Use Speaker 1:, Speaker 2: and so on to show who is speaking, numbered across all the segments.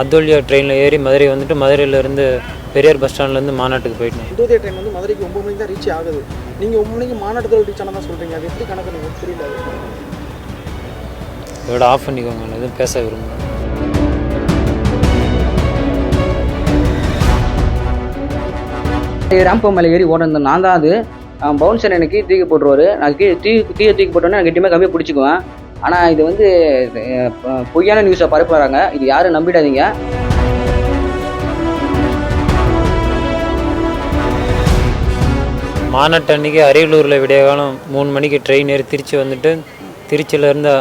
Speaker 1: அத்தோலியா ட்ரெயினில் ஏறி மதுரை வந்துட்டு மதுரையிலேருந்து பெரியார் பஸ் ஸ்டாண்ட்லேருந்து மாநாட்டுக்கு போயிட்டேன்.
Speaker 2: இந்தோதய ட்ரெயின் வந்து மதுரைக்கு ஒம்பது மணிக்கு தான் ரீச் ஆகுது. நீங்கள் ஒம்பது மணிக்கு மாநாட்டத்தில் ரீச் ஆனால் தான் சொல்கிறீங்க அது எப்படி கணக்கு எனக்கு புரியல.
Speaker 1: இதோட ஆஃப் பண்ணிக்கோங்க. நான் எதுவும் பேச விரும்புகிறேன்
Speaker 3: ராம்போ மேலே ஏறி ஓடுறது நான் தான் அது. பவுன்சர் எனக்கு தூக்கி போட்டுருவாரு. நான் கீழே தீ தீயை தூக்கி போட்டோன்னே நான் கெட்டியமாக கம்மியாக பிடிச்சிக்குவேன். ஆனால் இது வந்து பொய்யான நியூஸை பரப்புறாங்க. இது யாரும் நம்பிடாதீங்க.
Speaker 1: மாநாட்டு அன்னைக்கு அரியலூரில் விடிய காலம் மூணு மணிக்கு ட்ரெயின் ஏறி திருச்சி வந்துட்டு திருச்சியிலேருந்து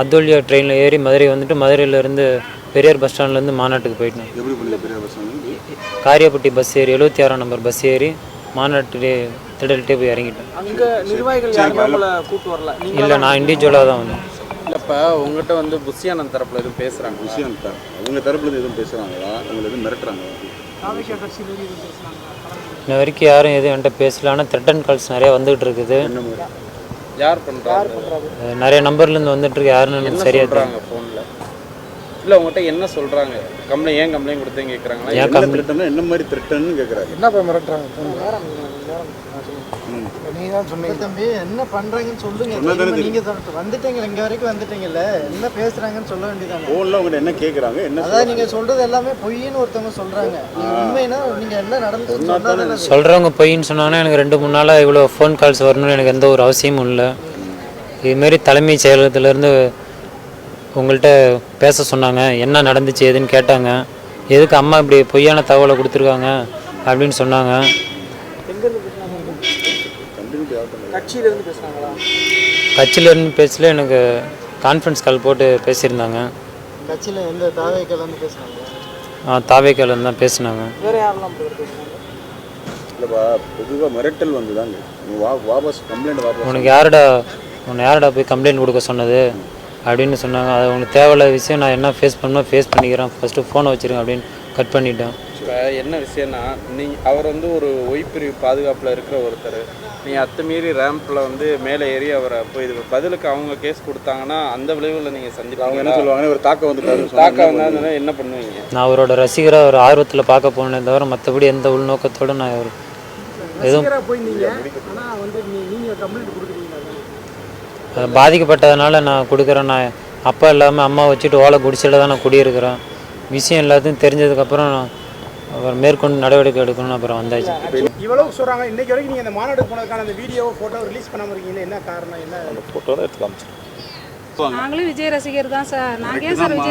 Speaker 1: அத்தோலியா ட்ரெயினில் ஏறி மதுரை வந்துட்டு மதுரையிலேருந்து பெரியார் பஸ் ஸ்டாண்ட்லேருந்து மாநாட்டுக்கு போயிட்டேன். காரியப்பட்டி பஸ் ஏறி எழுபத்தி ஆறாம் நம்பர் பஸ் ஏறி மாநாட்டு திடல்கிட்டே போய் இறங்கிட்டேன்
Speaker 2: அங்கே நிர்வாகிகள் யாருமே உங்களை கூப்பிட்டு வரல? நீங்கள்
Speaker 1: இல்லை நான் இண்டிவிஜுவலாக தான் வந்தேன்.
Speaker 4: இல்லைப்பா உங்ககிட்ட வந்து புஷியானந்த் தரப்புல எதுவும் பேசுகிறாங்க
Speaker 5: விஷயம் தான் அவங்க தரப்புல எதுவும் பேசுகிறாங்களா உங்களை எதுவும்
Speaker 2: பேசுனாங்க
Speaker 1: இன்ன வரைக்கும் யாரும் எதுவும் என்கிட்ட பேசல. ஆனால் த்ரெட்டன் கால்ஸ் நிறைய வந்துகிட்டு இருக்குது.
Speaker 4: யார் பண்ணுறாங்க
Speaker 1: நிறைய நம்பர்லேருந்து வந்துட்டு இருக்கு. யாருன்னு எனக்கு
Speaker 4: ஃபோனில் இல்லை உங்ககிட்ட என்ன சொல்கிறாங்க கம்ப்ளைண்ட் ஏன் கம்ப்ளைண்ட் கொடுத்தேன்னு கேட்குறாங்களா
Speaker 1: ஏன்
Speaker 5: என்ன திருட்டம்னா என்ன மாதிரி திருட்டன்னு கேட்குறாரு
Speaker 2: என்ன போய் மிரட்டுறாங்க? நீங்க தான் சொன்னீங்க.
Speaker 6: தம்பி என்ன பண்றாங்கன்னு சொல்லுங்க? நீங்க வந்துட்டீங்க இங்க வரைக்கும் வந்துட்டீங்கல்ல என்ன பேசுறாங்கன்னு சொல்ல வேண்டியதானே.
Speaker 5: ஃபோனில் உங்கள்கிட்ட என்ன கேட்குறாங்க என்ன
Speaker 6: அதான் நீங்க சொல்றது எல்லாமே பொய்ன்னு ஒருத்தவங்க சொல்றாங்க. நீங்க உண்மைனா நீங்க என்ன அது.
Speaker 1: சொல்கிறவங்க பொய்ன்னு சொன்னாங்கன்னா எனக்கு ரெண்டு மூணு நாளாக இவ்வளோ ஃபோன் கால்ஸ் வரணும்னு எனக்கு எந்த ஒரு அவசியமும் இல்லை. இதுமாரி தலைமைச் செயலகத்திலேருந்து உங்கள்கிட்ட பேச சொன்னாங்க. என்ன நடந்துச்சு ஏதுன்னு கேட்டாங்க. எதுக்கு அம்மா இப்படி பொய்யான தகவலை கொடுத்துருக்காங்க அப்படின்னு சொன்னாங்க.
Speaker 2: பேசுனாங்க கட்சியிலேருந்து
Speaker 1: பேசல எனக்கு கான்ஃபரன்ஸ் கால் போட்டு பேசியிருந்தாங்க.
Speaker 6: கட்சியில எந்த தாவைகள் வந்து பேசுறாங்க
Speaker 1: தாவேக்காலேருந்து தான் பேசினாங்க.
Speaker 2: வேற யாரெல்லாம் பேசுனாங்க?
Speaker 5: இல்லைப்பா பொதுவாக மிரட்டல் வந்து தாங்க நீ வா வாபஸ் கம்ப்ளைண்ட் வாபஸ்
Speaker 1: உனக்கு யாருடா உன்னை யாருடா போய் கம்ப்ளைண்ட் கொடுக்க சொன்னது? அப்படின்னு சொன்னாங்க. அது உங்களுக்கு தேவையில்லாத விஷயம் நான் என்ன ஃபேஸ் பண்ணணும் ஃபேஸ் பண்ணிக்கிறேன். ஃபஸ்ட்டு ஃபோனை வச்சிருங்க அப்படின்னு கட் பண்ணிட்டேன்.
Speaker 4: இப்போ என்ன விஷயம்னா நீங்கள் அவர் வந்து ஒரு ஒய்பிரிவு பாதுகாப்பில் இருக்கிற ஒருத்தர். நீங்கள் அத்துமீறி ரேம்பில் வந்து மேலே ஏறி அவரை போய் இது பதிலுக்கு அவங்க கேஸ் கொடுத்தாங்கன்னா அந்த விளைவுல நீங்கள்
Speaker 5: அவங்க
Speaker 4: சந்திப்பாங்க
Speaker 5: என்ன சொல்லுவாங்கன்னா ஒரு தாக்கம் வந்துட்டாருன்னு
Speaker 4: தாக்கா
Speaker 5: சொன்னாங்க.
Speaker 4: வந்தா என்ன பண்ணுவீங்க?
Speaker 1: நான் அவரோட ரசிகராக ஒரு ஆர்வத்தில் பார்க்க போனே தவிர மற்றபடி எந்த உள்நோக்கத்தோடு நான் எதுவும்
Speaker 2: போயிருந்தீங்க. ஆனால் வந்து நீங்கள் கம்ப்ளைண்ட் கொடுக்குறீங்களா
Speaker 1: பாதிக்கப்பட்டதுனால நான் கொடுக்குறேன். நான் அப்பா இல்லாமல் அம்மா வச்சுட்டு ஓலை குடிசையில் தான் நான் குடியிருக்கிறேன். விஷயம் எல்லாத்தையும் தெரிஞ்சதுக்கப்புறம் நான் அப்புறம் மேற்கொண்டு நடவடிக்கை எடுக்கணும்னு அப்புறம் வந்தாச்சு.
Speaker 2: இவ்வளவு சொல்கிறாங்க இன்னைக்கு வரைக்கும் நீங்கள் அந்த மாநாடு போனதுக்கான அந்த வீடியோ ஃபோட்டோ ரிலீஸ் பண்ணாமல் இருக்கீங்களே? என்ன காரணம்? என்ன?
Speaker 7: நாங்களும் விஜய் ரசிகர் தான் சார். நாங்கள் ஏன் சார் விஜய்